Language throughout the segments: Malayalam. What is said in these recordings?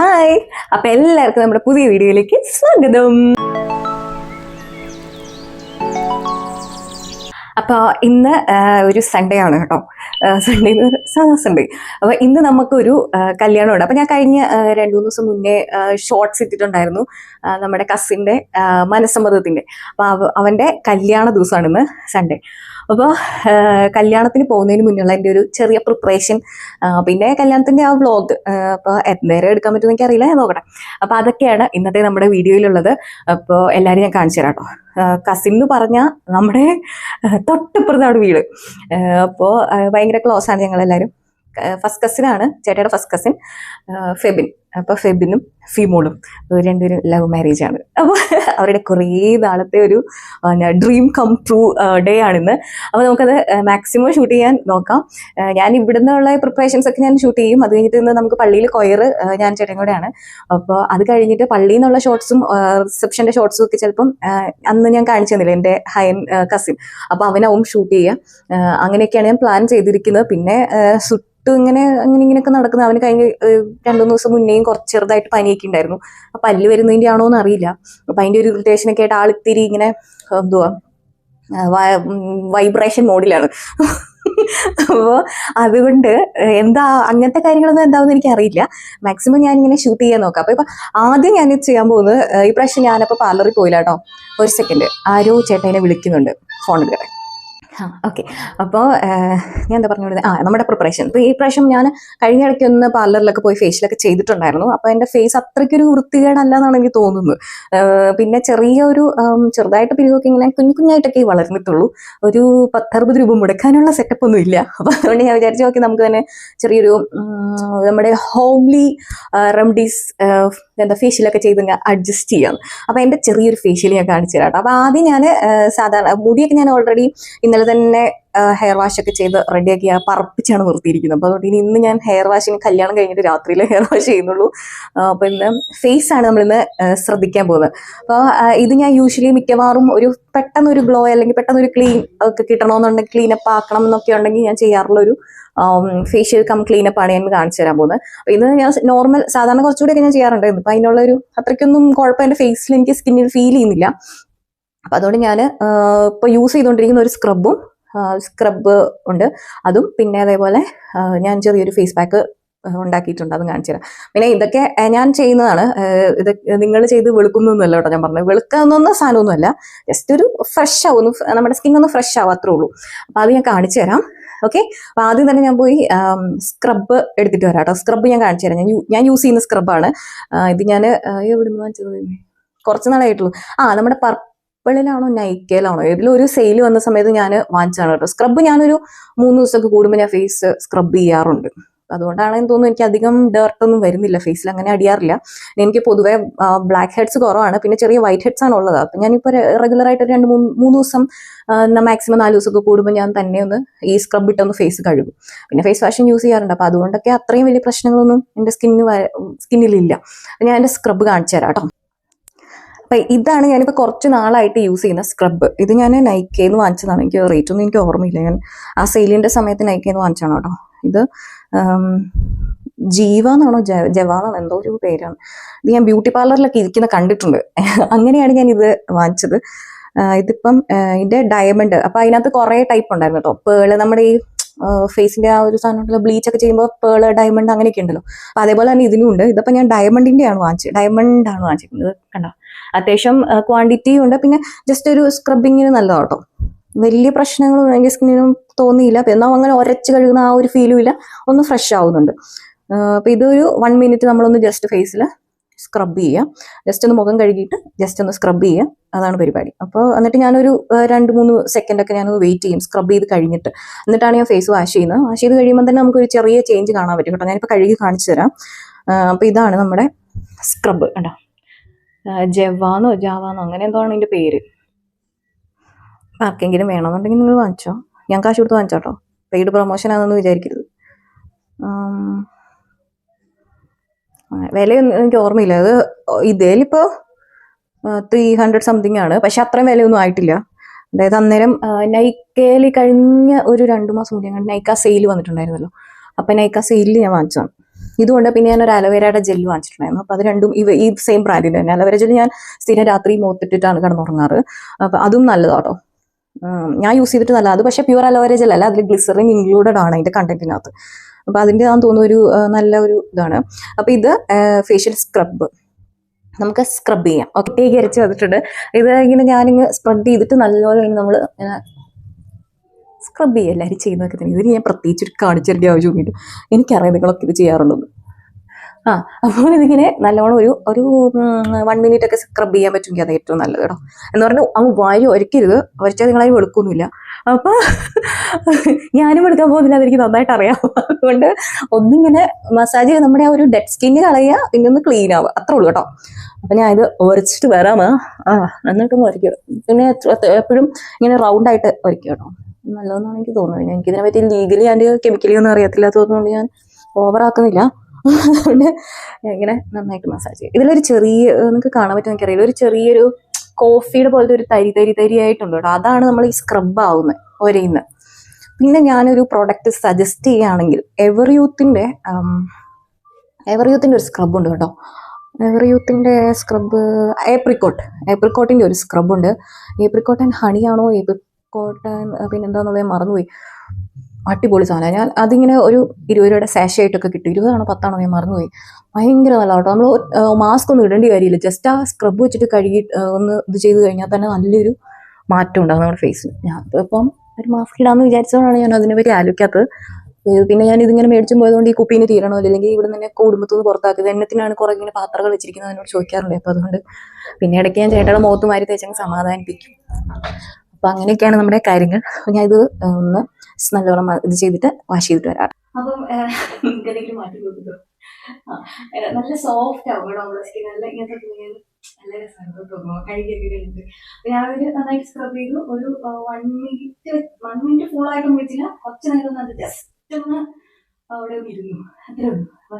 ഹായ്. അപ്പൊ എല്ലാവർക്കും നമ്മുടെ പുതിയ വീഡിയോയിലേക്ക് സ്വാഗതം. അപ്പോൾ ഇന്ന് ഒരു സൺഡേ ആണ് കേട്ടോ. സൺഡേ സൺഡേ അപ്പോൾ ഇന്ന് നമുക്കൊരു കല്യാണമുണ്ട്. അപ്പോൾ ഞാൻ കഴിഞ്ഞ രണ്ട് മൂന്ന് ദിവസം മുന്നേ ഷോർട്സ് ഇട്ടിട്ടുണ്ടായിരുന്നു നമ്മുടെ കസിന്റെ മനസ്സമ്മതത്തിന്റെ അപ്പോൾ അവന്റെ കല്യാണ ദിവസമാണ് ഇന്ന് സൺഡേ അപ്പോൾ കല്യാണത്തിന് പോകുന്നതിന് മുന്നുള്ള എന്റെ ഒരു ചെറിയ പ്രിപ്പറേഷൻ പിന്നെ കല്യാണത്തിന്റെ ആ വ്ളോഗ് അപ്പോൾ നേരം എടുക്കാൻ പറ്റുമെന്ന് എനിക്കറിയില്ല നോക്കട്ടെ. അപ്പോൾ അതൊക്കെയാണ് ഇന്നത്തെ നമ്മുടെ വീഡിയോയിലുള്ളത്. അപ്പോൾ എല്ലാവരും ഞാൻ കാണിച്ചു തരാം കേട്ടോ കസിൻ എന്ന് പറഞ്ഞാൽ നമ്മുടെ തൊട്ടിപ്പുറത്താണ് വീട്. അപ്പോൾ ഭയങ്കര ക്ലോസ് ആണ് ഞങ്ങളെല്ലാവരും ഫസ്റ്റ് കസിനാണ് ചേട്ടയുടെ ഫസ്റ്റ് കസിൻ ഫെബിൻ. അപ്പോൾ ഫെബിനും ഫിമോളും രണ്ടുപേരും ലവ് മാരേജ് ആണ്. അപ്പോൾ അവരുടെ കുറേ നാളത്തെ ഒരു ഡ്രീം കം ട്രൂ ഡേ ആണിന്ന്. അപ്പോൾ നമുക്കത് മാക്സിമം ഷൂട്ട് ചെയ്യാൻ നോക്കാം. ഞാൻ ഞാൻ നിന്നുള്ള പ്രിപ്പറേഷൻസ് ഒക്കെ ഞാൻ ഷൂട്ട് ചെയ്യും. അത് കഴിഞ്ഞിട്ട് നമുക്ക് പള്ളിയിൽ കൊയർ ഞാൻ ചേട്ടൻ കൂടെയാണ്. അപ്പോൾ അത് കഴിഞ്ഞിട്ട് പള്ളിയിൽ നിന്നുള്ള ഷോർട്സും റിസപ്ഷന്റെ ഷോർട്സും ഒക്കെ ചിലപ്പം അന്ന് ഞാൻ കാണിച്ചു തന്നില്ല എന്റെ ഹയൻ കസിൻ അപ്പോൾ അവനാവും ഷൂട്ട് ചെയ്യുക അങ്ങനെയൊക്കെയാണ് ഞാൻ പ്ലാൻ ചെയ്തിരിക്കുന്നത്. പിന്നെ ഇങ്ങനെ അങ്ങനെ ഇങ്ങനെയൊക്കെ നടക്കുന്നത്. അവന് കഴിഞ്ഞ് രണ്ടു മൂന്ന് ദിവസം മുന്നേയും കുറച്ച് ചെറുതായിട്ട് പനിയൊക്കെ ഉണ്ടായിരുന്നു. അപ്പം പല്ല് വരുന്നതിന്റെ ആണോ എന്ന് അറിയില്ല അപ്പം അതിന്റെ ഒരു ഇറിറ്റേഷനൊക്കെ ആയിട്ട് ആളിത്തിരി ഇങ്ങനെ എന്തുവാ വൈബ്രേഷൻ മോഡിലാണ്. അപ്പോൾ അതുകൊണ്ട് എന്താ അങ്ങനത്തെ കാര്യങ്ങളൊന്നും എന്താവെന്ന് എനിക്ക് അറിയില്ല മാക്സിമം ഞാൻ ഇങ്ങനെ ഷൂട്ട് ചെയ്യാൻ നോക്കാം. അപ്പോൾ ഇപ്പം ആദ്യം ഞാൻ ചെയ്യാൻ പോകുന്നത് ഈ പ്രാവശ്യം ഞാനപ്പോൾ പാർലറിൽ പോയില്ല കേട്ടോ. ഒരു സെക്കൻഡ് ആരോ ചേട്ടനെ വിളിക്കുന്നുണ്ട്. ഫോണിൽ ആ ഓക്കെ. അപ്പോൾ ഞാൻ എന്താ പറഞ്ഞു ആ നമ്മുടെ പ്രിപ്പറേഷൻ ഇപ്പോൾ ഈ പ്രാവശ്യം ഞാൻ കഴിഞ്ഞ ഇടയ്ക്ക് ഒന്ന് പാർലറിലൊക്കെ പോയി ഫേഷ്യലൊക്കെ ചെയ്തിട്ടുണ്ടായിരുന്നു. അപ്പോൾ എന്റെ ഫേസ് അത്രയ്ക്കൊരു വൃത്തികേടല്ല എന്നാണ് എനിക്ക് തോന്നുന്നത്. പിന്നെ ചെറിയൊരു ചെറുതായിട്ട് പിരിവൊക്കെ ഇങ്ങനെ കുഞ്ഞു കുഞ്ഞായിട്ടൊക്കെ വളർന്നിട്ടുള്ളൂ. ഒരു പത്തറുപത് രൂപ മുടക്കാനുള്ള സെറ്റപ്പ് ഒന്നും ഇല്ല. അപ്പോൾ അതുകൊണ്ട് ഞാൻ വിചാരിച്ചു നോക്കി നമുക്ക് തന്നെ ചെറിയൊരു നമ്മുടെ ഹോംലി റെമഡീസ് എന്താ ഫേഷ്യലൊക്കെ ചെയ്ത് അഡ്ജസ്റ്റ് ചെയ്യാം. അപ്പോൾ എന്റെ ചെറിയൊരു ഫേഷ്യൽ ഞാൻ കാണിച്ചു തരാം അപ്പോൾ ആദ്യം ഞാൻ സാധാരണ മുടിയൊക്കെ ഞാൻ ഓൾറെഡി ഇന്നലെ തന്നെ ഹെയർ വാഷ് ഒക്കെ ചെയ്ത് റെഡിയാക്കി പറപ്പിച്ചാണ് നിർത്തിയിരിക്കുന്നത്. അപ്പോൾ അതുകൊണ്ട് ഇനി ഇന്ന് ഞാൻ ഹെയർ വാഷിന് കല്യാണം കഴിഞ്ഞിട്ട് രാത്രിയിൽ ഹെയർ വാഷ് ചെയ്യുന്നുള്ളൂ. അപ്പോൾ ഇന്ന് ഫേസ് ആണ് നമ്മളിന്ന് ശ്രദ്ധിക്കാൻ പോകുന്നത്. അപ്പോൾ ഇത് ഞാൻ യൂഷ്വലി മിക്കവാറും ഒരു പെട്ടെന്ന് ഒരു ഗ്ലോ അല്ലെങ്കിൽ പെട്ടെന്ന് ഒരു ക്ലീൻ ഒക്കെ കിട്ടണമെന്നുണ്ടെങ്കിൽ ക്ലീനപ്പ് ആക്കണം എന്നൊക്കെ ഉണ്ടെങ്കിൽ ഞാൻ ചെയ്യാറുള്ള ഒരു ഫേഷ്യൽ കം ക്ലീനപ്പ് ആണ് ഞാൻ കാണിച്ചു തരാൻ പോകുന്നത്. ഇത് ഞാൻ നോർമൽ സാധാരണ കുറച്ചുകൂടിയൊക്കെ ഞാൻ ചെയ്യാറുണ്ട്. ഇപ്പം അതിനുള്ള ഒരു അത്രയ്ക്കൊന്നും കുഴപ്പം എന്റെ ഫേസിൽ എനിക്ക് സ്കിന്നിൽ ഫീൽ ചെയ്യുന്നില്ല. അപ്പം അതുകൊണ്ട് ഞാൻ ഇപ്പോൾ യൂസ് ചെയ്തുകൊണ്ടിരിക്കുന്ന ഒരു സ്ക്രബും സ്ക്രബ് ഉണ്ട്. അതും പിന്നെ അതേപോലെ ഞാൻ ചെറിയൊരു ഫേസ് പാക്ക് ഉണ്ടാക്കിയിട്ടുണ്ട്. അതും കാണിച്ചു തരാം. പിന്നെ ഇതൊക്കെ ഞാൻ ചെയ്യുന്നതാണ്. ഇത് നിങ്ങൾ ചെയ്ത് വെളുക്കുന്നൊന്നുമല്ല കേട്ടോ ഞാൻ പറഞ്ഞത്. വെളുക്കാവുന്ന സാധനമൊന്നുമല്ല. ജസ്റ്റ് ഒരു ഫ്രഷ് ആവും. നമ്മുടെ സ്കിൻ ഒന്ന് ഫ്രഷ് ആവും അത്രേ ഉള്ളൂ. അപ്പോൾ അത് ഞാൻ കാണിച്ചു തരാം. ഓക്കെ അപ്പോൾ ആദ്യം തന്നെ ഞാൻ പോയി സ്ക്രബ് എടുത്തിട്ട് വരാം കേട്ടോ. സ്ക്രബ് ഞാൻ കാണിച്ചു തരാം. ഞാൻ യൂസ് ചെയ്യുന്ന സ്ക്രബാണ് ഇത് ഞാൻ എവിടെ നിന്ന് വാങ്ങിച്ചത്? കുറച്ച് നാളായിട്ടുള്ളൂ. ആ നമ്മുടെ പർപ്പിളിലാണോ നൈക്കയിലാണോ ഒരു സെയിൽ വന്ന സമയത്ത് ഞാൻ വാങ്ങിച്ചതാണ് കേട്ടോ. സ്ക്രബ് ഞാനൊരു മൂന്ന് ദിവസമൊക്കെ കൂടുമ്പോൾ ഞാൻ ഫേസ് സ്ക്രബ് ചെയ്യാറുണ്ട്. അതുകൊണ്ടാണെന്ന് തോന്നുന്നു എനിക്ക് അധികം ഡേർട്ട് ഒന്നും വരുന്നില്ല. ഫേസിൽ അങ്ങനെ അടിയാറില്ല. എനിക്ക് പൊതുവേ ബ്ലാക്ക് ഹെഡ്സ് കുറവാണ്. പിന്നെ ചെറിയ വൈറ്റ് ഹെഡ്സ് ആണ് ഉള്ളത്. അപ്പം ഞാനിപ്പോൾ റെഗുലർ ആയിട്ട് ഒരു രണ്ട് മൂന്ന് മൂന്ന് ദിവസം മാക്സിമം നാല് ദിവസമൊക്കെ കൂടുമ്പോൾ ഞാൻ തന്നെ ഒന്ന് ഈ സ്ക്രബ് ഇട്ടൊന്ന് ഫേസ് കഴുകും. പിന്നെ ഫേസ് വാഷും യൂസ് ചെയ്യാറുണ്ട്. അപ്പോൾ അതുകൊണ്ടൊക്കെ അത്രയും വലിയ പ്രശ്നങ്ങളൊന്നും എന്റെ സ്കിന്നിന് സ്കിന്നിലില്ല ഞാൻ എന്റെ സ്ക്രബ് കാണിച്ചു തരാം കേട്ടോ അപ്പം ഇതാണ് ഞാനിപ്പോൾ കുറച്ച് നാളായിട്ട് യൂസ് ചെയ്യുന്ന സ്ക്രബ് ഇത് ഞാൻ നൈക്കയിൽ നിന്ന് വാങ്ങിച്ചതാണ്. എനിക്ക് റേറ്റ് ഒന്നും എനിക്ക് ഓർമ്മയില്ല. ഞാൻ ആ സെയിലിന്റെ സമയത്ത് നൈക്കയിൽ നിന്ന് വാങ്ങിച്ചാണ് കേട്ടോ ഇത് ജീവ എന്നാണോ ജവ എന്തോ ഒരു പേരാണ്. ഇത് ഞാൻ ബ്യൂട്ടി പാർലറിലൊക്കെ ഇരിക്കുന്ന കണ്ടിട്ടുണ്ട്. അങ്ങനെയാണ് ഞാൻ ഇത് വാങ്ങിച്ചത്. ഇതിപ്പം ഇതിന്റെ ഡയമണ്ട് അപ്പൊ അതിനകത്ത് കുറെ ടൈപ്പ് ഉണ്ടായിരുന്നു കേട്ടോ പേൾ നമ്മുടെ ഈ ഫേസിന്റെ ആ ഒരു സാധനം ഉണ്ടല്ലോ ബ്ലീച്ച് ഒക്കെ ചെയ്യുമ്പോൾ പേൾ ഡയമണ്ട് അങ്ങനെയൊക്കെ ഉണ്ടല്ലോ. അപ്പൊ അതേപോലെ തന്നെ ഇതിനും ഉണ്ട്. ഇതിപ്പോ ഞാൻ ഡയമണ്ടിന്റെ ആണ് വാങ്ങിച്ചത്. ഡയമണ്ട് ആണ് വാങ്ങിച്ചിരിക്കുന്നത് കണ്ടോ? അത്യാവശ്യം ക്വാണ്ടിറ്റിയും ഉണ്ട്. പിന്നെ ജസ്റ്റ് ഒരു സ്ക്രബിങ്ങിന് നല്ലതാണ് കേട്ടോ വലിയ പ്രശ്നങ്ങളൊന്നും എനിക്ക് സ്കിന്നിനും തോന്നിയില്ല. എന്നാൽ അങ്ങനെ ഒരച്ച് കഴുകുന്ന ആ ഒരു ഫീലും ഇല്ല. ഒന്ന് ഫ്രഷ് ആവുന്നുണ്ട്. അപ്പം ഇതൊരു വൺ മിനിറ്റ് നമ്മളൊന്ന് ജസ്റ്റ് ഫേസിൽ സ്ക്രബ് ചെയ്യുക ജസ്റ്റ് ഒന്ന് മുഖം കഴുകിയിട്ട് ജസ്റ്റ് ഒന്ന് സ്ക്രബ് ചെയ്യുക അതാണ് പരിപാടി. അപ്പോൾ എന്നിട്ട് ഞാനൊരു രണ്ട് മൂന്ന് സെക്കൻഡൊക്കെ ഞാനൊന്ന് വെയിറ്റ് ചെയ്യും. സ്ക്രബ് ചെയ്ത് കഴിഞ്ഞിട്ട്. എന്നിട്ടാണ് ഞാൻ ഫേസ് വാഷ് ചെയ്യുന്നത്. വാഷ് ചെയ്ത് കഴിയുമ്പോൾ തന്നെ നമുക്കൊരു ചെറിയ ചേഞ്ച് കാണാൻ പറ്റും കേട്ടോ. ഞാനിപ്പോൾ കഴുകി കാണിച്ചു തരാം. അപ്പോൾ ഇതാണ് നമ്മുടെ സ്ക്രബ് കേട്ടോ ജവാന്നോ? ജാവാന്നോ? അങ്ങനെ എന്തോ ആണ് പേര്. ആർക്കെങ്കിലും വേണമെന്നുണ്ടെങ്കിൽ നിങ്ങൾ വാങ്ങിച്ചോ. ഞാൻ കാശ് കൊടുത്ത് വാങ്ങിച്ചോട്ടോ. പെയ്ഡ് പ്രൊമോഷൻ ആണെന്ന് വിചാരിക്കരുത്. വിലയൊന്നും എനിക്ക് ഓർമ്മയില്ല. അത് ഇതിലിപ്പോൾ ത്രീ ഹൺഡ്രഡ് സംതിങ് ആണ്. പക്ഷെ അത്രയും വിലയൊന്നും ആയിട്ടില്ല. അതായത് അന്നേരം നൈക്കയിൽ കഴിഞ്ഞ ഒരു രണ്ട് മാസം മുന്നേ നൈക്ക സെയിൽ വന്നിട്ടുണ്ടായിരുന്നല്ലോ. അപ്പം നൈക്ക സെയിലിൽ ഞാൻ വാങ്ങിച്ചതാണ്. ഇതുകൊണ്ട് പിന്നെ ഞാൻ ഒരു അലോവേരയുടെ ജെല്ല് വാങ്ങിച്ചിട്ടുണ്ടായിരുന്നു. അപ്പോൾ അത് രണ്ടും ഇവ ഈ സെയിം ബ്രാൻഡിന്റെ തന്നെ. അലോവേര ജെല്ല് ഞാൻ സ്ഥിരം രാത്രി മൂത്തിട്ടിട്ടാണ് കിടന്നുറങ്ങാറ്. അപ്പം അതും നല്ലതാട്ടോ. ഞാൻ യൂസ് ചെയ്തിട്ട് നല്ല അത് പക്ഷേ പ്യുവർ അലോവേര ജെൽ അല്ല. അതിൽ ഗ്ലിസറിൻ ഇൻക്ലൂഡഡ് ആണ് അതിന്റെ കണ്ടന്റിനകത്ത് അപ്പോൾ അതിന്റെ ഞാൻ തോന്നുന്നു ഒരു നല്ല ഒരു ഇതാണ്. അപ്പോൾ ഇത് ഫേഷ്യൽ സ്ക്രബ് നമുക്ക് സ്ക്രബ് ചെയ്യാം. ഒറ്റയ്ക്ക് അരച്ച് വന്നിട്ടുണ്ട്. ഇത് ഇങ്ങനെ ഞാനിങ്ങ് സ്പ്രെഡ് ചെയ്തിട്ട് നല്ലപോലെ നമ്മൾ സ്ക്രബ് ചെയ്യുക എല്ലാവരും ചെയ്യുന്നതൊക്കെ തന്നെ. ഇതിന് ഞാൻ പ്രത്യേകിച്ച് ഒരു കാണിച്ചതിന്റെ ആവശ്യമൊന്നുമില്ല. എനിക്കറിയാം നിങ്ങളൊക്കെ ഇത് ചെയ്യാറുള്ളത് ആ അപ്പോൾ ഇതിങ്ങനെ നല്ലോണം ഒരു ഒരു വൺ മിനിറ്റ് ഒക്കെ സ്ക്രബ് ചെയ്യാൻ പറ്റുമെങ്കിൽ അത് ഏറ്റവും നല്ലത് കേട്ടോ. എന്ന് പറഞ്ഞാൽ അങ്ങ് വാരി ഒരക്കരുത് ഒരച്ചാൽ നിങ്ങളതിന് വെളുക്കൊന്നുമില്ല അപ്പോൾ ഞാനും എടുക്കാൻ പോകുന്നില്ല അതെനിക്ക് നന്നായിട്ട് അറിയാം. അതുകൊണ്ട് ഒന്നിങ്ങനെ മസാജ് നമ്മുടെ ആ ഒരു ഡെഡ് സ്കിന്ന് കളയുക പിന്നെ ഒന്ന് ക്ലീൻ ആവുക. അത്രേ ഉള്ളൂ കേട്ടോ. അപ്പം ഞാൻ ഇത് ഉരച്ചിട്ട് വരാമോ ആ എന്നിട്ടൊന്ന് വരയ്ക്കുക പിന്നെ എപ്പോഴും ഇങ്ങനെ റൗണ്ട് ആയിട്ട് വരയ്ക്കുക കേട്ടോ നല്ലതെന്നാണ് എനിക്ക് തോന്നുന്നത്. എനിക്കിതിനെ പറ്റി ലീഗലി ആൻഡ് കെമിക്കലി ഒന്നും അറിയത്തില്ലാത്തതുകൊണ്ട് ഞാൻ ഓവറാക്കുന്നില്ല അതുകൊണ്ട് ഇങ്ങനെ നന്നായിട്ട് മസാജ് ചെയ്യും. ഇതിലൊരു ചെറിയ നിങ്ങൾക്ക് കാണാൻ പറ്റും എനിക്കറിയില്ല. ഒരു ചെറിയൊരു കോഫിയുടെ പോലത്തെ ഒരു തരി തരി തരി ആയിട്ടുണ്ട് കേട്ടോ. അതാണ് നമ്മൾ ഈ സ്ക്രബ് ആവുന്നത് ഒരേന്ന് പിന്നെ ഞാനൊരു പ്രോഡക്റ്റ് സജസ്റ്റ് ചെയ്യുകയാണെങ്കിൽ എവർ യൂത്തിന്റെ എവർ യൂത്തിന്റെ ഒരു സ്ക്രബ് ഉണ്ട് കേട്ടോ. എവർ യൂത്തിന്റെ സ്ക്രബ് ഏപ്രിക്കോട്ട് ഏപ്രിക്കോട്ടിന്റെ ഒരു സ്ക്രബ് ഉണ്ട്. ഏപ്രിക്കോട്ടൻ ഹണിയാണോ ഏപ്രിക്കോട്ടൻ പിന്നെന്താന്നുള്ളത് മറന്നുപോയി. അടിപൊളി സാധനം ഞാൻ അതിങ്ങനെ ഒരു ഇരുപത് രൂപയുടെ സാഷ ആയിട്ടൊക്കെ കിട്ടും. ഇരുപതാണോ പത്താണോ ഞാൻ മറന്നുപോയി. ഭയങ്കര നല്ല കേട്ടോ നമ്മൾ മാസ്ക് ഒന്നും ഇടേണ്ടി കാര്യമില്ല. ജസ്റ്റ് ആ സ്ക്രബ് വെച്ചിട്ട് കഴുകി ഒന്ന് ഇത് ചെയ്ത് കഴിഞ്ഞാൽ തന്നെ നല്ലൊരു മാറ്റം ഉണ്ടാകും നമ്മുടെ ഫേസിന് ഞാൻ ഇപ്പം ഒരു മാസ്ക് ഇടാമെന്ന് വിചാരിച്ചതുകൊണ്ടാണ് ഞാൻ അതിനെപ്പറ്റി ആലോചിക്കാത്തത്. ഇത് പിന്നെ ഞാൻ ഇതിങ്ങനെ മേടിച്ചു പോയതുകൊണ്ട് ഈ കുപ്പീനെ തീരണോ? അല്ലെങ്കിൽ ഇവിടെ നിന്ന് കുടുംബത്തിൽ നിന്ന് പുറത്താക്കിയത് എണ്ണത്തിനാണ് കുറേ ഇങ്ങനെ പാത്രങ്ങൾ വെച്ചിരിക്കുന്നത് എന്നോട് ചോദിക്കാറുണ്ട്. അപ്പോൾ അതുകൊണ്ട് പിന്നെ ഇടയ്ക്ക് ഞാൻ ചേട്ടയുടെ മുഖത്ത് മാരി തേച്ചങ്ങ് സമാധാനിപ്പിക്കും. അപ്പോൾ അങ്ങനെയൊക്കെയാണ് നമ്മുടെ കാര്യങ്ങൾ. ഞാൻ ഇത് ഒന്ന് നല്ലോണം ഇത് ചെയ്തിട്ട് വാഷ് ചെയ്തിട്ട് വരാം. അപ്പം മാറ്റി നല്ല സോഫ്റ്റ് നല്ല ഇങ്ങനത്തെ നല്ല ഞാൻ ഒരു സ്ക്രബ് ഒരു മിനിറ്റ് മിനിറ്റ് ഫുൾ നേരം ജസ്റ്റ് ഒന്ന് അവിടെ ഇരുന്നു. അത്രേ ഉള്ളൂ. അപ്പൊ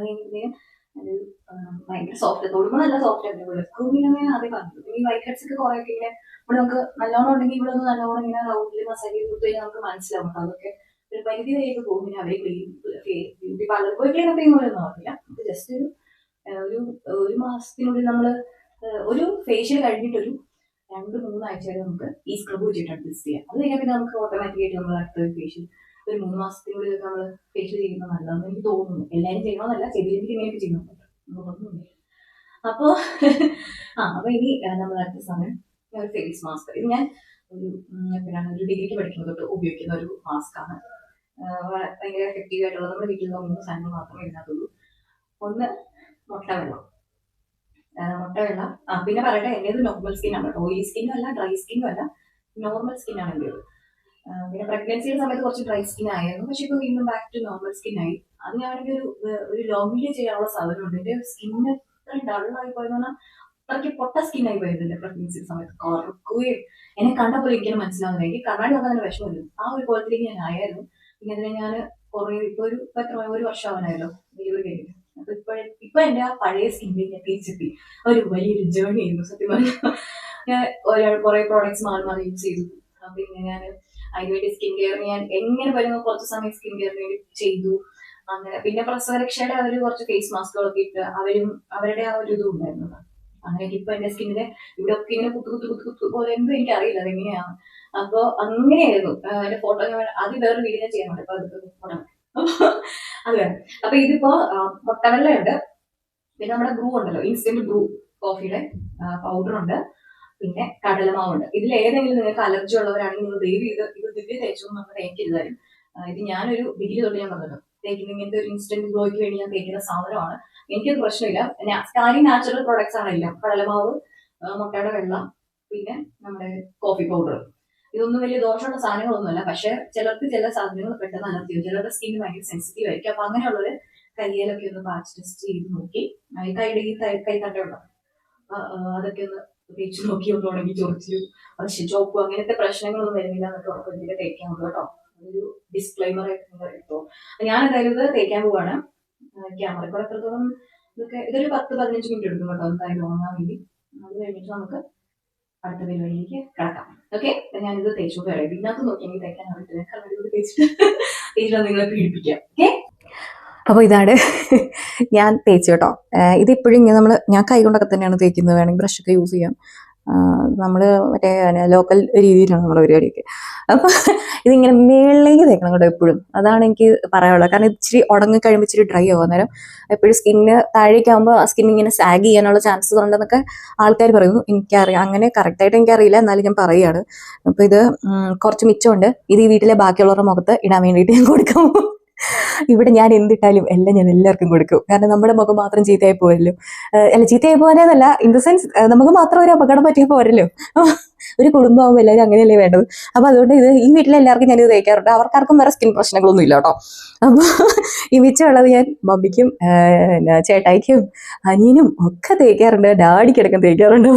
ആ, ഭയങ്കര സോഫ്റ്റ് തൊടുമ്പോൾ നല്ല സോഫ്റ്റ് ആയിരുന്നു. വെളുക്കുമ്പോൾ ആദ്യം പറഞ്ഞു ഈ വൈറ്റ് ഹെഡ്സ് ഒക്കെ കുറെ ഒക്കെ ഇങ്ങനെ ഇവിടെ നമുക്ക് നല്ലോണം ഉണ്ടെങ്കിൽ ഇവിടെ ഒന്ന് നല്ലോണം ഇങ്ങനെ റൗണ്ടിൽ മസാജ് ചെയ്ത് കഴിഞ്ഞാൽ നമുക്ക് മനസ്സിലാവും അതൊക്കെ ഒരു പരിധി വരെയൊക്കെ പോകും. പിന്നെ അവരെ ക്ലീൻ ബ്യൂട്ടി പാർലർ പോയി ക്ലീൻ അപ്പ് ചെയ്യുന്നവരൊന്നും അറിയില്ല നമുക്ക് ജസ്റ്റ് ഒരു ഒരു ഒരു മാസത്തിനുള്ളിൽ നമ്മൾ ഒരു ഫേഷ്യൽ കഴിഞ്ഞിട്ടൊരു രണ്ട് മൂന്നാഴ്ച വരെ നമുക്ക് ഈ സ്ക്രബ് വെച്ചിട്ട് അഡ്ജസ്റ്റ് ചെയ്യാം. അത് കഴിഞ്ഞാൽ പിന്നെ നമുക്ക് ഓട്ടോമാറ്റിക്കായിട്ട് നമ്മൾ അടുത്ത ഫേഷ്യൽ ഒരു മൂന്ന് മാസത്തിനുള്ളിൽ നമ്മൾ ഫേഷ്യൽ ചെയ്യുന്നത് നല്ലതെന്ന് എനിക്ക് തോന്നുന്നു. എല്ലാവരും ചെയ്യണമെന്നല്ല ചെയ്തില്ലെങ്കിൽ ഇങ്ങനെയൊക്കെ ചെയ്യുന്നുണ്ട് അപ്പോ ആ അപ്പോൾ ഇനി നമ്മൾ അടുത്ത സമയം ഫേസ് മാസ്ക് ഇത് ഞാൻ ഒരു എപ്പോഴാണ് ഒരു ഡിഗ്രിക്ക് പഠിക്കുമ്പോൾ തൊട്ട് ഉപയോഗിക്കുന്ന ഒരു മാസ്ക് ആണ്. ഭയങ്കര എഫക്റ്റീവ് ആയിട്ടുള്ള നമ്മുടെ വീട്ടിലുള്ള മൂന്ന് സാധനങ്ങൾ മാത്രമേ ഇതിനകത്തുള്ളൂ ഒന്ന് മുട്ട വെള്ളം. മുട്ട വെള്ളം. പിന്നെ പറയട്ടെ എന്റേത് നോർമൽ സ്കിൻ ആണ് ഓയിലി സ്കിന്നും അല്ല ഡ്രൈ സ്കിന്നും അല്ല നോർമൽ സ്കിൻ ആണ് എന്റേത്. പിന്നെ പ്രഗ്നൻസിയുടെ സമയത്ത് കുറച്ച് ഡ്രൈ സ്കിൻ ആയിരുന്നു. പക്ഷെ ഇപ്പൊ വീണ്ടും ബാക്ക് ടു നോർമൽ സ്കിൻ ആയി. അത് ഞാനെനിക്ക് ഒരു ഒരു ലോങ് വീഡിയോ ചെയ്യാനുള്ള സാധനമുണ്ട് സ്കിൻ എത്ര ഡൾ ഡള്ളായി പോയെന്ന് പറഞ്ഞാൽ അത്രയ്ക്ക് പൊട്ട സ്കിൻ ആയി പോയത് എന്റെ പ്രഗ്നൻസി സമയത്ത്. കുറക്കുകയും എന്നെ കണ്ടപ്പോൾ എനിക്ക് മനസ്സിലാവുന്നില്ല. എനിക്ക് കണ്ണാടി നോക്കാൻ തന്നെ വിഷമമില്ല ആ ഒരു കോലത്തിലേക്ക് ഞാൻ ആയായിരുന്നു പിന്നെ അതിനെ ഞാൻ കുറേ ഇപ്പൊ ഒരു എത്ര ഒരു വർഷം ആവാനായല്ലോ? ഡെലിവറി കഴിഞ്ഞിട്ട്. അപ്പൊ ഇപ്പൊ ഇപ്പൊ എന്റെ ആ പഴയ സ്കിന്നിലേക്ക് ഞാൻ തിരിച്ചെത്തി ഒരു വലിയൊരു ജേർണി ആയിരുന്നു സത്യം പറഞ്ഞാൽ ഞാൻ ഒരാൾ കുറെ പ്രോഡക്ട്സ് മാറി മാറി യൂസ് ചെയ്തു. പിന്നെ ഞാൻ അതിനുവേണ്ടി സ്കിൻ കെയർ ഞാൻ എങ്ങനെ വരുമ്പോൾ കുറച്ച് സമയം സ്കിൻ കെയർ വേണ്ടി ചെയ്തു. അങ്ങനെ പിന്നെ പ്രസവരക്ഷയുടെ അവർ കുറച്ച് ഫേസ് മാസ്കുകളൊക്കെ ഇട്ട് അവരും അവരുടെ ആ ഒരു ഇതും ഉണ്ടായിരുന്നത് അങ്ങനെ ഇപ്പൊ എന്റെ സ്കിന്നിന്റെ ഇവിടെ ഒക്കെ ഇങ്ങനെ കുത്തു കുത്തു കുത്തു കുത്തു പോലെ എന്തോ എനിക്കറിയില്ല അതെങ്ങനെയാണ്. അപ്പൊ അങ്ങനെയായിരുന്നു. എന്റെ ഫോട്ടോ അത് വേറെ വീഡിയോ ചെയ്യാൻ ചെയ്യാനുണ്ട്. അപ്പൊ അത് അപ്പൊ ഇതിപ്പോ ആ, മുട്ടവെള്ള ഉണ്ട് പിന്നെ നമ്മുടെ ബ്രൂ ഉണ്ടല്ലോ. ഇൻസ്റ്റന്റ് ബ്രൂ കോഫിയുടെ പൗഡർ ഉണ്ട്. പിന്നെ കടലമാവുണ്ട്. ഇതിൽ ഏതെങ്കിലും നിങ്ങൾക്ക് അലർജി ഉള്ളവരാണെങ്കിൽ നിങ്ങൾ ദൈവം ഇത് ഇത് ദിവ്യ തേച്ചു എന്ന് പറഞ്ഞാൽ ഇത് ഞാനൊരു ഡിഗ്രി തൊട്ട് ഞാൻ പറഞ്ഞത് തേക്കുന്ന ഇങ്ങനത്തെ ഒരു ഇൻസ്റ്റന്റ് ഗ്ലോയ്ക്ക് വേണ്ടി ഞാൻ തേക്കുന്ന സാധനമാണ്. എനിക്കത് പ്രശ്നമില്ല. കാര്യം നാച്ചുറൽ പ്രോഡക്ട്സ് ആണ് എല്ലാം. കടലമാവ് മുട്ടയുടെ വെള്ളം പിന്നെ നമ്മുടെ കോഫി പൗഡർ ഇതൊന്നും വലിയ ദോഷമുള്ള സാധനങ്ങളൊന്നുമല്ല. പക്ഷെ ചിലർക്ക് ചില സാധനങ്ങൾ പെട്ടെന്ന് അലർജി വരും ചിലരുടെ സ്കിൻ ഭയങ്കര സെൻസിറ്റീവ് ആയിരിക്കും. അപ്പൊ അങ്ങനെയുള്ളവര് കയ്യിലൊക്കെ ഒന്ന് പാച്ച് ടെസ്റ്റ് ചെയ്ത് നോക്കി. കൈ കൈ കൈ തട്ടുണ്ടോ അതൊക്കെ ഒന്ന് തേച്ച് നോക്കി ഒന്നുണ്ടെങ്കിൽ ചോദിച്ചു. അത് ശരി ചോപ്പ് അങ്ങനത്തെ പ്രശ്നങ്ങളൊന്നും വരുന്നില്ല എന്നൊക്കെ ഉറപ്പ് ഉറപ്പിച്ചിട്ട് തേക്കാവുള്ളൂ കേട്ടോ. അതൊരു ഡിസ്ക്ലൈമർ ആയിട്ട് നിങ്ങൾ ഞാൻ എന്തായാലും ഇത് തേക്കാൻ പോവാണ്. ക്യാമറ കൂടെ എത്രത്തോളം ഇതൊക്കെ ഇതൊരു പത്ത് പതിനഞ്ച് മിനിറ്റ് എടുക്കും കേട്ടോ എന്തായാലും ഉറങ്ങാൻ വേണ്ടി. അത് കഴിഞ്ഞിട്ട് നമുക്ക് അടുത്ത പരിപാടിയിലേക്ക് കിടക്കാം. ഓക്കെ ഞാനിത് തേച്ചു പറയാം ഇതിനകത്ത് നോക്കിയെങ്കിൽ തേക്കാൻ അറിയില്ല തേച്ചിട്ട് തേച്ചിട്ട് നിങ്ങളെ പീഡിപ്പിക്കാം. ഓക്കെ അപ്പോൾ ഇതാണ് ഞാൻ തേച്ചു കേട്ടോ. ഇതിപ്പോഴും ഇങ്ങനെ നമ്മൾ ഞാൻ കൈ കൊണ്ടൊക്കെ തന്നെയാണ് തേക്കുന്നത്. വേണമെങ്കിൽ ബ്രഷൊക്കെ യൂസ് ചെയ്യാം. നമ്മൾ മറ്റേ ലോക്കൽ രീതിയിലാണ് നമ്മുടെ പരിപാടിയൊക്കെ. അപ്പോൾ ഇതിങ്ങനെ മേളിലേക്ക് തേക്കണം കേട്ടോ എപ്പോഴും. അതാണ് എനിക്ക് പറയാനുള്ളത്. കാരണം ഇച്ചിരി ഉടങ്ങി കഴിയുമ്പോൾ ഇച്ചിരി ഡ്രൈ ആവും അന്നേരം. എപ്പോഴും സ്കിന്ന് താഴേക്കാകുമ്പോൾ സ്കിൻ ഇങ്ങനെ സാഗ് ചെയ്യാനുള്ള ചാൻസസ് ഉണ്ടെന്നൊക്കെ ആൾക്കാർ പറയുന്നു. എനിക്കറിയാം. അങ്ങനെ കറക്റ്റായിട്ട് എനിക്കറിയില്ല. എന്നാലും ഞാൻ പറയുകയാണ് അപ്പോൾ ഇത് കുറച്ച് മിച്ചമുണ്ട്. ഇത് ഈ വീട്ടിലെ ബാക്കിയുള്ളവരുടെ മുഖത്ത് ഇടാൻ വേണ്ടിയിട്ട് ഞാൻ കൊടുക്കും. ഇവിടെ ഞാൻ എന്തിട്ടാലും എല്ലാം ഞാൻ എല്ലാവർക്കും കൊടുക്കും. കാരണം നമ്മുടെ മുഖം മാത്രം ചീത്തയായി പോരല്ലോ. അല്ല ചീത്തയായി പോകാനേന്നല്ല ഇൻ ദ സെൻസ് നമുക്ക് മാത്രം ഒരു അപകടം പറ്റിയാൽ പോരല്ലോ. ഒരു കുടുംബമാകുമ്പോൾ എല്ലാവരും അങ്ങനെയല്ലേ വേണ്ടത്. അപ്പോൾ അതുകൊണ്ട് ഇത് ഈ എല്ലാവർക്കും ഞാനിത് തയ്ക്കാറുണ്ട് അവർക്കാർക്കും വേറെ സ്കിൻ പ്രശ്നങ്ങളൊന്നും ഇല്ല കേട്ടോ. അപ്പൊ ഈ മിച്ചമുള്ളത് ഞാൻ മമ്മിക്കും ചേട്ടായിക്കും അനിയനും ഒക്കെ തേക്കാറുണ്ട്. ഡാഡിക്കിടക്കം തേക്കാറുണ്ട്.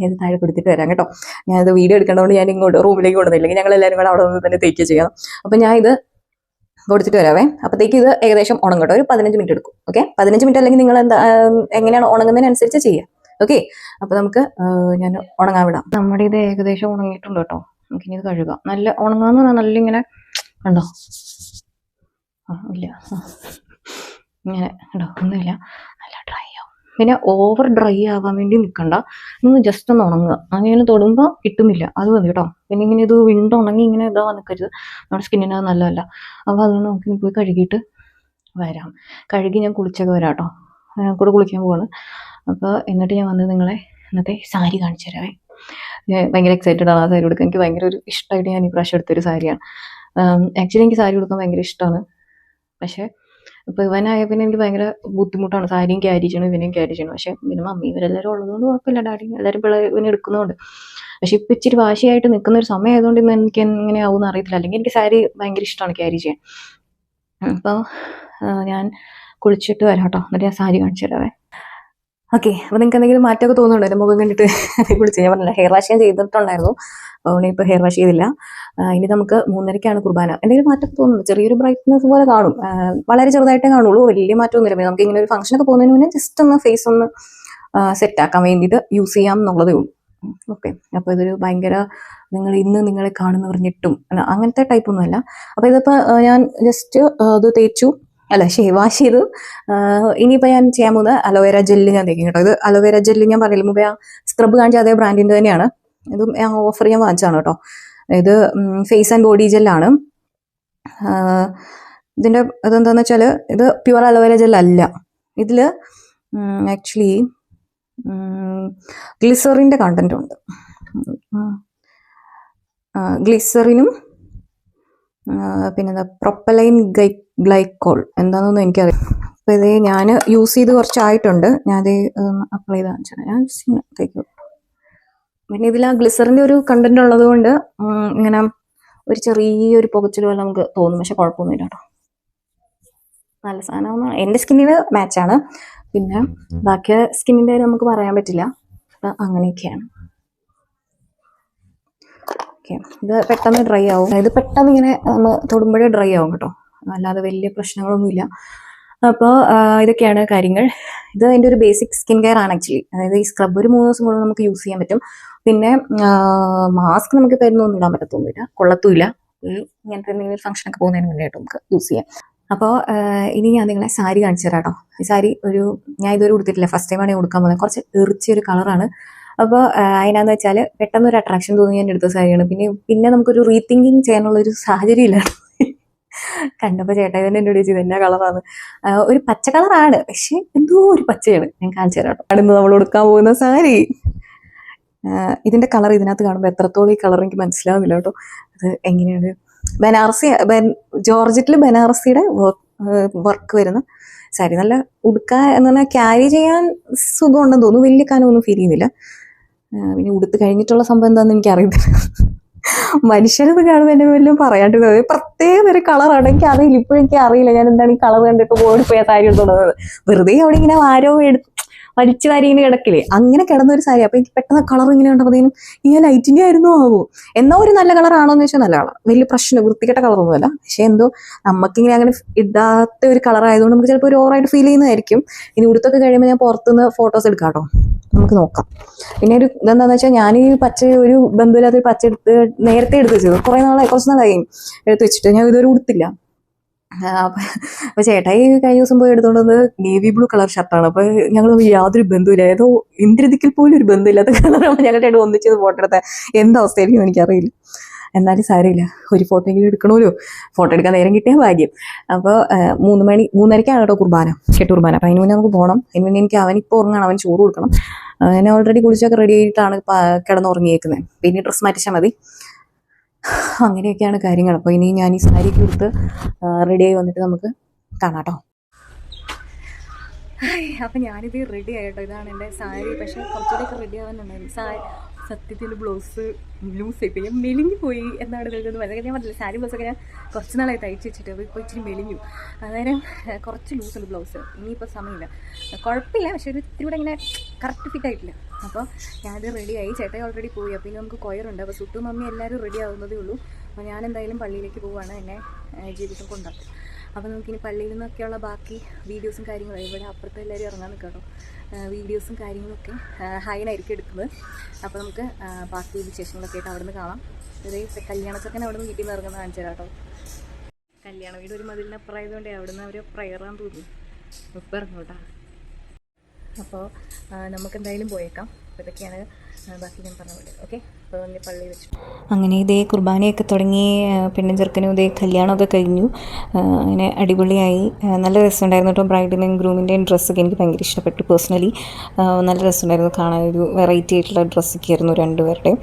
ഞാൻ താഴെ കൊടുത്തിട്ട് വരാം കേട്ടോ. ഞാനത് വീഡിയോ എടുക്കേണ്ടതുകൊണ്ട് ഞാൻ ഇങ്ങോട്ട് റൂമിലേക്ക് കൊണ്ടുവന്നില്ലെങ്കിൽ ഞങ്ങൾ എല്ലാവരും കൂടെ അവിടെ നിന്ന് തന്നെ തേക്കുക ചെയ്യണം അപ്പം ഞാൻ ഇത് കൊടുത്തിട്ട് വരാവേ. അപ്പോഴത്തേക്ക് ഇത് ഏകദേശം ഉണങ്ങട്ടെ ഒരു പതിനഞ്ച് മിനിറ്റ് എടുക്കും. ഓക്കെ? പതിനഞ്ച് മിനിറ്റ് അല്ലെങ്കിൽ നിങ്ങൾ എന്താ എങ്ങനെയാണ് ഉണങ്ങുന്നതിനനുസരിച്ച് ചെയ്യാം. ഓക്കെ? അപ്പോൾ നമുക്ക് ഞാൻ ഉണങ്ങാൻ വിടാം. നമ്മുടെ ഇത് ഏകദേശം ഉണങ്ങിയിട്ടുണ്ട് കേട്ടോ. നമുക്കിനി ഇത് കഴുകാം. നല്ല ഉണങ്ങാന്ന് പറഞ്ഞാൽ നല്ല ഇങ്ങനെ കണ്ടോ? ആ ഇല്ല. ഇങ്ങനെ കണ്ടോ? ഒന്നുമില്ല. നല്ല ഡ്രൈ പിന്നെ ഓവർ ഡ്രൈ ആവാൻ വേണ്ടി നിൽക്കണ്ട ഒന്ന് ജസ്റ്റ് ഒന്ന് ഉണങ്ങുക. അങ്ങനെ തൊടുമ്പോൾ കിട്ടുന്നില്ല. അത് മതി കേട്ടോ. പിന്നെ ഇങ്ങനെ ഇത് വിണ്ട് ഉണങ്ങി ഇങ്ങനെ ഇതാ നിൽക്കരുത് നമ്മുടെ സ്കിന്നിന് അത് നല്ലതല്ല. അപ്പോൾ അതുകൊണ്ട് നമുക്ക് പോയി കഴുകിയിട്ട് വരാം. കഴുകി ഞാൻ കുളിച്ചൊക്കെ വരാം കേട്ടോ. ഞാൻ കൂടെ കുളിക്കാൻ പോവാണ്. അപ്പോൾ എന്നിട്ട് ഞാൻ വന്ന് നിങ്ങളെ ഇന്നത്തെ സാരി കാണിച്ചു തരാവേ. ഞാൻ ഭയങ്കര എക്സൈറ്റഡ് ആണ് ആ സാരി കൊടുക്കാൻ എനിക്ക് ഭയങ്കര ഒരു ഇഷ്ടമായിട്ട് ഞാൻ ഈ പ്രാവശ്യം എടുത്തൊരു സാരിയാണ്. ആക്ച്വലി എനിക്ക് സാരി കൊടുക്കാൻ ഭയങ്കര ഇഷ്ടമാണ്. പക്ഷേ ഇപ്പോൾ ഇവനായ പിന്നെ എനിക്ക് ഭയങ്കര ബുദ്ധിമുട്ടാണ്. സാരിയും ക്യാരി ചെയ്യണം ഇവനെയും ക്യാരി ചെയ്യണം. പക്ഷേ പിന്നെ മമ്മി ഇവരെല്ലാവരും ഉള്ളതുകൊണ്ട് കുഴപ്പമില്ല. ഡാഡി എല്ലാവരും പിള്ളേർ ഇവനെ എടുക്കുന്നതുകൊണ്ട്. പക്ഷെ ഇപ്പം ഇച്ചിരി വാശിയായിട്ട് നിൽക്കുന്ന ഒരു സമയം ആയതുകൊണ്ട് ഇന്ന് എനിക്ക് എങ്ങനെ ആവും അറിയത്തില്ല. അല്ലെങ്കിൽ എനിക്ക് സാരി ഭയങ്കര ഇഷ്ടമാണ് ക്യാരി ചെയ്യാൻ. അപ്പോൾ ഞാൻ കുളിച്ചിട്ട് വരാം കേട്ടോ. എന്നിട്ട് ഞാൻ സാരി കാണിച്ചു തരാവേ. ഓക്കെ അപ്പോൾ നിങ്ങൾക്ക് എന്തെങ്കിലും മാറ്റമൊക്കെ തോന്നുന്നുണ്ടോ? മുഖം കണ്ടിട്ട് അതേ കുളിച്ച് ഞാൻ പറഞ്ഞില്ല. ഹെയർ വാഷ് ഞാൻ ചെയ്തിട്ടുണ്ടായിരുന്നു. അതുകൊണ്ട് ഇപ്പോൾ ഹെയർ വാഷ് ചെയ്തില്ല. ഇനി നമുക്ക് മൂന്നരയ്ക്കാണ് കുർബാന. എന്തെങ്കിലും മാറ്റമൊക്കെ തോന്നുന്നു ചെറിയൊരു ബ്രൈറ്റ്നസ് പോലെ കാണും. വളരെ ചെറുതായിട്ടേ കാണുള്ളൂ. വലിയ മാറ്റമൊന്നുമില്ല. നമുക്ക് ഇങ്ങനെ ഒരു ഫംഗ്ഷനൊക്കെ പോകുന്നതിന് മുന്നേ ജസ്റ്റ് ഒന്ന് ഫേസ് ഒന്ന് സെറ്റ് ആക്കാൻ വേണ്ടിയിട്ട് യൂസ് ചെയ്യാം എന്നുള്ളതേ ഉള്ളൂ. ഓക്കെ അപ്പോൾ ഇതൊരു ഭയങ്കര നിങ്ങൾ ഇന്ന് നിങ്ങളെ കാണുന്നു പറഞ്ഞിട്ടും അങ്ങനത്തെ ടൈപ്പ് ഒന്നുമല്ല. അപ്പോൾ ഇതിപ്പോൾ ഞാൻ ജസ്റ്റ് ഇത് തേച്ചു. അല്ല ശേ വാഷ് ചെയ്തു ഇനിയിപ്പോൾ ഞാൻ ചെയ്യാൻ പോകുന്നത് അലോവേര ജെല്ല് ഞാൻ തേക്കും കേട്ടോ. ഇത് അലോവേര ജെല്ല് ഞാൻ പറയില്ല മുമ്പേ ആ സ്ക്രബ് കാണിച്ച അതേ ബ്രാൻഡിന്റെ തന്നെയാണ്. ഇതും ഓഫർ ചെയ്യാൻ വാങ്ങിച്ചതാണ് കേട്ടോ. ഇത് ഫേസ് ആൻഡ് ബോഡി ജെല്ലാണ് ഇതിന്റെ ഇതെന്താണെന്ന് വെച്ചാൽ ഇത് പ്യുവർ അലോവേര ജെല്ലല്ല ഇതിൽ ആക്ച്വലി ഗ്ലിസറിന്റെ കണ്ടന്റ് ഉണ്ട്. ഗ്ലിസറിനും പിന്നെന്താ? പ്രൊപ്പലൈൻ ഗൈ ഗ്ലൈക്കോൾ എന്താണെന്നൊന്നും എനിക്കറിയാം അപ്പോൾ ഇത് ഞാൻ യൂസ് ചെയ്ത് കുറച്ചായിട്ടുണ്ട്. ഞാനത് അപ്ലൈ ചെയ്താൽ ഞാൻ തേക്കും പിന്നെ ഇതിൽ ആ ഗ്ലിസറിന്റെ ഒരു കണ്ടന്റ് ഉള്ളത് കൊണ്ട് ഇങ്ങനെ ഒരു ചെറിയൊരു പുകച്ചിൽ പോലെ നമുക്ക് തോന്നും. പക്ഷെ കുഴപ്പമൊന്നുമില്ല കേട്ടോ. നല്ല സാധനമാണ് എന്റെ സ്കിന്നിന് മാച്ചാണ് പിന്നെ ബാക്കി സ്കിന്നിന്റെ നമുക്ക് പറയാൻ പറ്റില്ല. അപ്പം അങ്ങനെയൊക്കെയാണ്. ഓക്കെ. ഇത് പെട്ടെന്ന് ഡ്രൈ ആവും. അതായത് പെട്ടെന്ന് ഇങ്ങനെ നമ്മൾ തൊടുമ്പോഴേ ഡ്രൈ ആവും കേട്ടോ. അല്ലാതെ വലിയ പ്രശ്നങ്ങളൊന്നുമില്ല. അപ്പോൾ ഇതൊക്കെയാണ് കാര്യങ്ങൾ. ഇത് അതിന്റെ ഒരു ബേസിക് സ്കിൻ കെയർ ആണ് ആക്ച്വലി അതായത് ഈ സ്ക്രബ് ഒരു മൂന്ന് ദിവസം കൂടുതൽ നമുക്ക് യൂസ് ചെയ്യാൻ പറ്റും. പിന്നെ മാസ്ക് നമുക്ക് തരുന്നൊന്നും ഇടാൻ പറ്റത്തൊന്നുമില്ല. കൊള്ളത്തുമില്ല. ഇങ്ങനത്തെ എന്തെങ്കിലും ഫംഗ്ഷനൊക്കെ പോകുന്നതിന് വേണ്ടിയിട്ട് നമുക്ക് യൂസ് ചെയ്യാം. അപ്പോൾ ഇനി ഞാൻ നിങ്ങളെ സാരി കാണിച്ചു തരാം കേട്ടോ. ഈ സാരി ഒരു ഞാൻ ഇതുവരെ കൊടുത്തിട്ടില്ല ഫസ്റ്റ് ടൈമാണ് ഞാൻ ഉടുക്കാൻ പോകുന്നത്. കുറച്ച് എറിച്ചൊരു കളറാണ് അപ്പോൾ അതിനാന്ന് വെച്ചാൽ പെട്ടെന്ന് ഒരു അട്രാക്ഷൻ തോന്നി ഞാൻ എടുത്ത സാരിയാണ്. പിന്നെ പിന്നെ നമുക്കൊരു റീതിങ്കിങ് ചെയ്യാനുള്ള ഒരു സാഹചര്യം ഇല്ല കണ്ടപ്പോൾ ചേട്ടാ തന്നെ എന്നോട് ചോദിച്ചു ഇത് എന്നാ കളറാണ് ഒരു പച്ച കളറാണ് പക്ഷെ എന്തോ ഒരു പച്ചയാണ്. ഞാൻ കാണിച്ചു തരാം അടുന്ന് നമ്മൾ ഉടുക്കാൻ പോകുന്ന സാരി. ഇതിന്റെ കളർ ഇതിനകത്ത് കാണുമ്പോൾ എത്രത്തോളം ഈ കളർ എനിക്ക് മനസ്സിലാവുന്നില്ല കേട്ടോ. അത് എങ്ങനെയാണ്? ബനാറസി ജോർജറ്റിൽ ബനാറസിയുടെ വർക്ക് വരുന്ന സാരി. നല്ല ഉടുക്കാൻ എന്ന് പറഞ്ഞാൽ ക്യാരി ചെയ്യാൻ സുഖമുണ്ടെന്ന് തോന്നുന്നു. വലിയ കനമൊന്നും ഫീൽ ചെയ്യുന്നില്ല. പിന്നെ ഉടുത്ത് കഴിഞ്ഞിട്ടുള്ള സംഭവം എന്താണെന്ന് എനിക്ക് അറിയത്തില്ല മനുഷ്യരത് കാണുന്ന എന്നെ വല്ലതും പറയാണ്ട് പ്രത്യേക ഒരു കളറാണ്. എനിക്ക് അറിയില്ല ഇപ്പോഴും എനിക്ക് അറിയില്ല. ഞാൻ എന്താണ് ഈ കളർ കണ്ടിട്ട് ഓടിപ്പോയ സാരി എടുത്തോണ്ടത് വെറുതെ അവിടെ ഇങ്ങനെ ആരോ എടുത്ത് വലിച്ചു വാരി ഇങ്ങനെ കിടക്കില്ലേ? അങ്ങനെ കിടന്ന ഒരു സാരി അപ്പൊ എനിക്ക് പെട്ടെന്ന് കളർ ഇങ്ങനെ കണ്ടപ്പോഴത്തേനും ഈ ലൈറ്റിന്റെ ആയിരുന്നു ആവോ എന്നാ ഒരു നല്ല കളർ ആണോ എന്ന് വെച്ചാൽ നല്ല കളർ. വലിയ പ്രശ്നം വൃത്തികെട്ട കളറൊന്നുമല്ല. പക്ഷെ എന്തോ നമുക്കിങ്ങനെ അങ്ങനെ ഇടാത്ത ഒരു കളർ ആയതുകൊണ്ട് നമുക്ക് ചിലപ്പോൾ ഒരു ഓവറായിട്ട് ഫീൽ ചെയ്യുന്നതായിരിക്കും. ഇനി ഉടുത്തൊക്കെ കഴിയുമ്പോൾ ഞാൻ പുറത്തുനിന്ന് ഫോട്ടോസ് എടുക്കാം കേട്ടോ. നമുക്ക് നോക്കാം. പിന്നെ ഒരു ഇതെന്താന്ന് വെച്ചാൽ ഞാൻ ഈ പച്ച ഒരു ബന്ധുവില്ലാത്ത ഒരു പച്ച എടുത്ത് നേരത്തെ എടുത്ത് വെച്ചത് കുറേ നാളെ കുറച്ച് നാളായി എടുത്ത് വെച്ചിട്ട്. ഞാൻ ഇതുവരെ ഉടുത്തില്ല. അപ്പൊ ഈ കഴിഞ്ഞ ദിവസം പോയി എടുത്തോണ്ടത് നേവി ബ്ലൂ കളർ ഷർട്ടാണ് അപ്പൊ ഞങ്ങൾ യാതൊരു ബന്ധമില്ല ഏതോ ഇന്ദ്രദിക്കിൽ പോലും ഒരു ബന്ധമില്ലാത്ത കളറാണ് ഞങ്ങളുടെ ഒന്നിച്ചത് ഫോട്ടോ എടുത്ത. എന്താ അവസ്ഥയായിരിക്കും എനിക്കറിയില്ല. എന്നാലും സാരമില്ല. ഒരു ഫോട്ടോ എങ്കിലും എടുക്കണമല്ലോ. ഫോട്ടോ എടുക്കാൻ നേരം കിട്ടിയ ഭാഗ്യം. അപ്പോൾ മൂന്ന് മണി മൂന്നരയ്ക്കാണ് കേട്ടോ കുർബാന കെട്ട് കുർബാന. അപ്പോൾ അതിന് മുന്നേ നമുക്ക് പോകണം അതിന് മുന്നേ എനിക്ക് അവനിപ്പോൾ ഉറങ്ങണം. അവൻ ചോറ് കൊടുക്കണം. ഞാൻ ഓൾറെഡി കുളിച്ചൊക്കെ റെഡി ആയിട്ടാണ് കിടന്നുറങ്ങിയേക്കുന്നത്. പിന്നെ ഡ്രസ്സ് മാറ്റിച്ചാൽ മതി. അങ്ങനെയൊക്കെയാണ് കാര്യങ്ങൾ. അപ്പോൾ ഇനി ഞാൻ ഈ സാരി കൊടുത്ത് റെഡിയായി വന്നിട്ട് നമുക്ക് കാണാം കേട്ടോ അപ്പം ഞാനിത് റെഡി ആയിട്ടോ? ഇതാണ് എന്റെ സാരി. പക്ഷേ കുറച്ചുകൂടെയൊക്കെ റെഡി ആവാനുണ്ടായിരുന്നു. സാരി സത്യത്തിൽ ബ്ലൗസ് ലൂസ് ആയിപ്പോയി ഞാൻ മെലിഞ്ഞു പോയി എന്നാണ് ഇതിൽ പറയുന്നത് ഞാൻ പറഞ്ഞില്ല സാരി ബ്ലൗസൊക്കെ ഞാൻ കുറച്ച് നാളായി തയ്ച്ച് വെച്ചിട്ട് അപ്പോൾ ഇപ്പോൾ ഇച്ചിരി മെലിഞ്ഞു. അന്നേരം കുറച്ച് ലൂസുണ്ട് ബ്ലൗസ് ഇനിയിപ്പോൾ സമയമില്ല. കുഴപ്പമില്ല പക്ഷേ ഒരു ഇത്തിരി കൂടെ ഇങ്ങനെ കറക്റ്റ് ഫിറ്റ് ആയിട്ടില്ല. അപ്പോൾ ഞാനത് റെഡിയായി ചേട്ടൻ ഓൾറെഡി പോയി. അപ്പോൾ ഇനി നമുക്ക് കൊയറുണ്ട്. അപ്പോൾ സുട്ടു മമ്മി എല്ലാവരും റെഡി ആവുന്നതേ ഉള്ളൂ. അപ്പോൾ ഞാൻ എന്തായാലും പള്ളിയിലേക്ക് പോവുകയാണ് എന്നെ ജീവിതം കൊണ്ടാക്കും അപ്പോൾ നമുക്കിനി പള്ളിയിൽ നിന്നൊക്കെയുള്ള ബാക്കി വീഡിയോസും കാര്യങ്ങളും ഇവിടെ അപ്പുറത്തെ എല്ലാവരും ഇറങ്ങാൻ നിൽക്കാം വീഡിയോസും കാര്യങ്ങളൊക്കെ ഹൈനായിരിക്കും എടുക്കുന്നത്. അപ്പോൾ നമുക്ക് ബാക്കി വിശേഷങ്ങളൊക്കെ ആയിട്ട് അവിടെ നിന്ന് കാണാം. ഇതേ കല്യാണ ചെക്കൻ അവിടെ നിന്ന് വീട്ടിൽ നിന്ന് ഇറങ്ങുന്ന കാണിച്ചു കല്യാണ വീട് ഒരു മതിലിനപ്പുറമായതുകൊണ്ട് അവിടെ നിന്ന് അവർ പ്രയറാൻ തോന്നി. ഇപ്പം ഇറങ്ങോട്ടാ അപ്പോൾ നമുക്കെന്തായാലും പോയേക്കാം. അപ്പോൾ ഇതൊക്കെയാണ് ബാക്കി ഞാൻ പറഞ്ഞു പോലെ. ഓക്കെ അപ്പോൾ ഒന്ന് പള്ളി വെച്ചു അങ്ങനെ ഇതേ കുർബാനയൊക്കെ തുടങ്ങി പെണ്ണും ചെറുക്കനും ഇതേ കല്യാണമൊക്കെ കഴിഞ്ഞു. അങ്ങനെ അടിപൊളിയായി. നല്ല രസമുണ്ടായിരുന്നു കേട്ടോ. ബ്രൈഡിന്റെയും ഗ്രൂമിന്റെയും ഡ്രസ്സൊക്കെ എനിക്ക് ഭയങ്കര ഇഷ്ടപ്പെട്ടു പേഴ്സണലി. നല്ല രസമുണ്ടായിരുന്നു. കാണാൻ ഒരു വെറൈറ്റി ആയിട്ടുള്ള ഡ്രസ്സൊക്കെ ആയിരുന്നു രണ്ടുപേരുടെയും.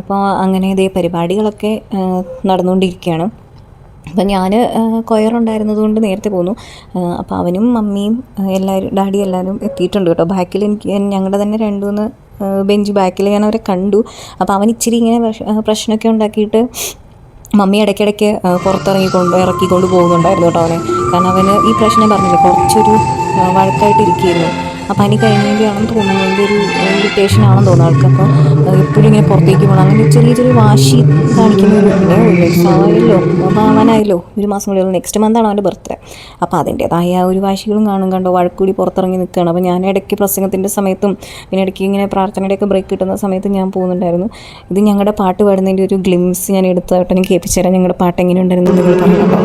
അപ്പോൾ അങ്ങനെ ഇതേ പരിപാടികളൊക്കെ നടന്നുകൊണ്ടിരിക്കുകയാണ്. അപ്പം ഞാൻ കൊയറുണ്ടായിരുന്നത് കൊണ്ട് നേരത്തെ പോന്നു. അപ്പോൾ അവനും മമ്മിയും എല്ലാവരും ഡാഡി എല്ലാവരും എത്തിയിട്ടുണ്ട് കേട്ടോ. ബാക്കിൽ എനിക്ക് ഞങ്ങളുടെ തന്നെ രണ്ട് മൂന്ന് ബെഞ്ച് ബാക്കിൽ ഞാൻ അവരെ കണ്ടു. അപ്പോൾ അവൻ ഇച്ചിരി ഇങ്ങനെ പ്രശ്നമൊക്കെ ഉണ്ടാക്കിയിട്ട് മമ്മി ഇടയ്ക്കിടയ്ക്ക് പുറത്തിറങ്ങിക്കൊണ്ട് ഇറക്കിക്കൊണ്ട് പോകുന്നുണ്ടായിരുന്നു കേട്ടോ അവനെ. കാരണം അവന് ഈ പ്രശ്നം പറഞ്ഞില്ല കുറച്ചൊരു വഴക്കായിട്ടിരിക്കുകയായിരുന്നു. ആ പനി കഴിഞ്ഞതിന്റെയാണെന്ന് തോന്നുന്നു. അതിന്റെ ഒരു ഇറിറ്റേഷൻ ആണെന്ന് തോന്നുന്നു ആൾക്ക് അപ്പോൾ എപ്പോഴും ഇങ്ങനെ പുറത്തേക്ക് പോകണം. അങ്ങനെ ചെറിയ ചെറിയ വാശി കാണിക്കുന്നവരുണ്ട് ആയല്ലോ പിന്നെ ഒരു മാസം കൂടി നെക്സ്റ്റ് മന്താണ് അവന്റെ ബർത്ത്ഡേ അപ്പോൾ അതിന്റേതായ ഒരു വാശികളും കാണും. കണ്ടോ? വഴക്കൂടി പുറത്തിറങ്ങി നിൽക്കുകയാണ്. അപ്പോൾ ഞാൻ ഇടയ്ക്ക് പ്രസംഗത്തിന്റെ സമയത്തും പിന്നെ ഇടയ്ക്ക് ഇങ്ങനെ പ്രാർത്ഥനയുടെയൊക്കെ ബ്രേക്ക് കിട്ടുന്ന സമയത്ത് ഞാൻ പോകുന്നുണ്ടായിരുന്നു. ഇത് ഞങ്ങളുടെ പാട്ട് പാടുന്നതിന്റെ ഒരു ഗ്ലിംസ് ഞാൻ എടുത്തതായിട്ട് എനിക്ക് ഏൽപ്പിച്ചു തരാം ഞങ്ങളുടെ പാട്ട് എങ്ങനെ ഉണ്ടായിരുന്നു നിങ്ങൾ പറഞ്ഞിട്ടുണ്ടോ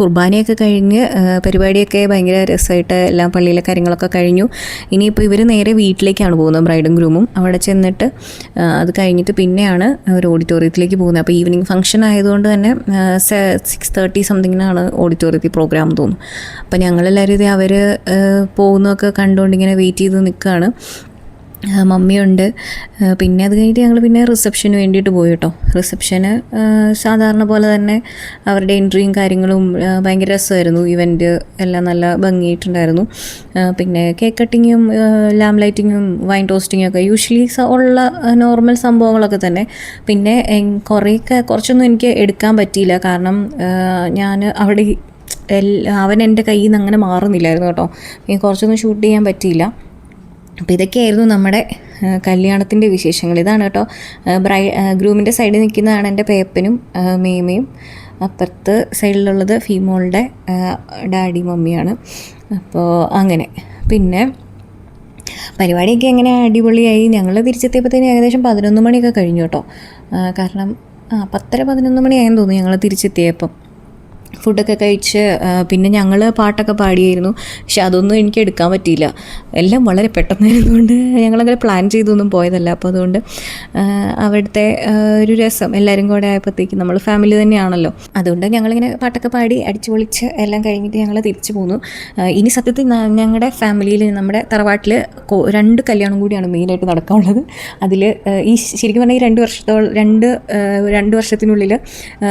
കുർബാനയൊക്കെ കഴിഞ്ഞ് പരിപാടിയൊക്കെ ഭയങ്കര രസമായിട്ട് എല്ലാ പള്ളിയിലെ കാര്യങ്ങളൊക്കെ കഴിഞ്ഞു. ഇനിയിപ്പോൾ ഇവർ നേരെ വീട്ടിലേക്കാണ് പോകുന്നത് ബ്രൈഡും ഗ്രൂമും. അവിടെ ചെന്നിട്ട് അത് കഴിഞ്ഞിട്ട് പിന്നെയാണ് ഒരു ഓഡിറ്റോറിയത്തിലേക്ക് പോകുന്നത്. അപ്പോൾ ഈവനിങ് ഫംഗ്ഷൻ ആയതുകൊണ്ട് തന്നെ സിക്സ് തേർട്ടി സംതിങ്ങിനാണ് ഓഡിറ്റോറിയത്തിൽ പ്രോഗ്രാം തോന്നുന്നു. അപ്പോൾ ഞങ്ങളെല്ലാവരും ഇത് അവർ പോകുന്നതൊക്കെ കണ്ടുകൊണ്ട് ഇങ്ങനെ വെയിറ്റ് ചെയ്ത് നിൽക്കുകയാണ് മമ്മിയുണ്ട്. പിന്നെ അത് കഴിഞ്ഞിട്ട് ഞങ്ങൾ പിന്നെ റിസപ്ഷന് വേണ്ടിയിട്ട് പോയി കേട്ടോ റിസപ്ഷന് സാധാരണ പോലെ തന്നെ അവരുടെ എൻട്രിയും കാര്യങ്ങളും ഭയങ്കര രസമായിരുന്നു. ഇവന്റ് എല്ലാം നല്ല ഭംഗിയായിട്ടുണ്ടായിരുന്നു. പിന്നെ കേക്ക് കട്ടിങ്ങും ലാം ലൈറ്റിങ്ങും വൈൻ ടോസ്റ്റിങ്ങും ഒക്കെ യൂഷ്വലി ഉള്ള നോർമൽ സംഭവങ്ങളൊക്കെ തന്നെ. പിന്നെ കുറേയൊക്കെ കുറച്ചൊന്നും എനിക്ക് എടുക്കാൻ പറ്റിയില്ല. കാരണം ഞാൻ അവിടെ അവൻ എന്റെ കയ്യിൽ നിന്ന് അങ്ങനെ മാറുന്നില്ലായിരുന്നു കേട്ടോ. കുറച്ചൊന്നും ഷൂട്ട് ചെയ്യാൻ പറ്റിയില്ല. അപ്പോൾ ഇതൊക്കെയായിരുന്നു നമ്മുടെ കല്യാണത്തിന്റെ വിശേഷങ്ങൾ. ഇതാണ് കേട്ടോ ബ്രൈ ഗ്രൂമിന്റെ സൈഡിൽ നിൽക്കുന്നതാണ് എന്റെ പേപ്പനും മേമയും. അപ്പുറത്ത് സൈഡിലുള്ളത് ഫീമോളുടെ ഡാഡി മമ്മിയാണ്. അപ്പോൾ അങ്ങനെ പിന്നെ പരിപാടിയൊക്കെ എങ്ങനെ അടിപൊളിയായി? ഞങ്ങൾ തിരിച്ചെത്തിയപ്പോഴത്തേന് ഏകദേശം പതിനൊന്ന് മണിയൊക്കെ കഴിഞ്ഞു കേട്ടോ. കാരണം ആ പത്തര പതിനൊന്ന് മണിയായെന്ന് തോന്നുന്നു ഞങ്ങൾ തിരിച്ചെത്തിയപ്പം. ഫുഡൊക്കെ കഴിച്ച് പിന്നെ ഞങ്ങൾ പാട്ടൊക്കെ പാടിയായിരുന്നു. പക്ഷെ അതൊന്നും എനിക്ക് എടുക്കാൻ പറ്റിയില്ല. എല്ലാം വളരെ പെട്ടെന്നായിരുന്നുകൊണ്ട് ഞങ്ങളങ്ങനെ പ്ലാൻ ചെയ്തൊന്നും പോയതല്ല. അപ്പോൾ അതുകൊണ്ട് അവിടുത്തെ ഒരു രസം എല്ലാവരും കൂടെ ആയപ്പോഴത്തേക്ക് നമ്മൾ ഫാമിലി തന്നെയാണല്ലോ. അതുകൊണ്ട് ഞങ്ങളിങ്ങനെ പാട്ടൊക്കെ പാടി അടിച്ചു പൊളിച്ച് എല്ലാം കഴിഞ്ഞിട്ട് ഞങ്ങൾ തിരിച്ചു പോന്നു. ഇനി സത്യത്തിൽ ഞങ്ങളുടെ ഫാമിലിയിൽ നമ്മുടെ തറവാട്ടിൽ രണ്ട് കല്യാണം കൂടിയാണ് മെയിനായിട്ട് നടക്കാനുള്ളത്. അതിൽ ഈ ശരിക്കും പറഞ്ഞാൽ ഈ രണ്ട് വർഷത്തോളം രണ്ട് രണ്ട് വർഷത്തിനുള്ളിൽ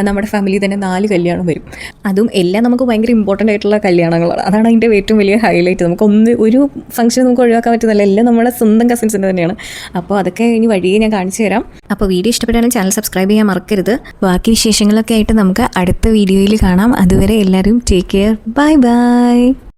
നമ്മുടെ ഫാമിലി തന്നെ നാല് കല്യാണം വരും. അതും എല്ലാം നമുക്ക് ഭയങ്കര ഇമ്പോർട്ടന്റ് ആയിട്ടുള്ള കല്യാണങ്ങളാണ്. അതാണ് അതിന്റെ ഏറ്റവും വലിയ ഹൈലൈറ്റ് നമുക്ക് ഒന്ന് ഒരു ഫംഗ്ഷൻ നമുക്ക് ഒഴിവാക്കാൻ പറ്റുന്നില്ല എല്ലാം നമ്മുടെ സ്വന്തം കസിൻസിന്റെ തന്നെയാണ്. അപ്പോൾ അതൊക്കെ ഇനി വഴിയെ ഞാൻ കാണിച്ചു തരാം. അപ്പോൾ വീഡിയോ ഇഷ്ടപ്പെട്ടാലും ചാനൽ സബ്സ്ക്രൈബ് ചെയ്യാൻ മറക്കരുത്. ബാക്കി വിശേഷങ്ങളൊക്കെ ആയിട്ട് നമുക്ക് അടുത്ത വീഡിയോയിൽ കാണാം. അതുവരെ എല്ലാവരും ടേക്ക് കെയർ ബൈ ബൈ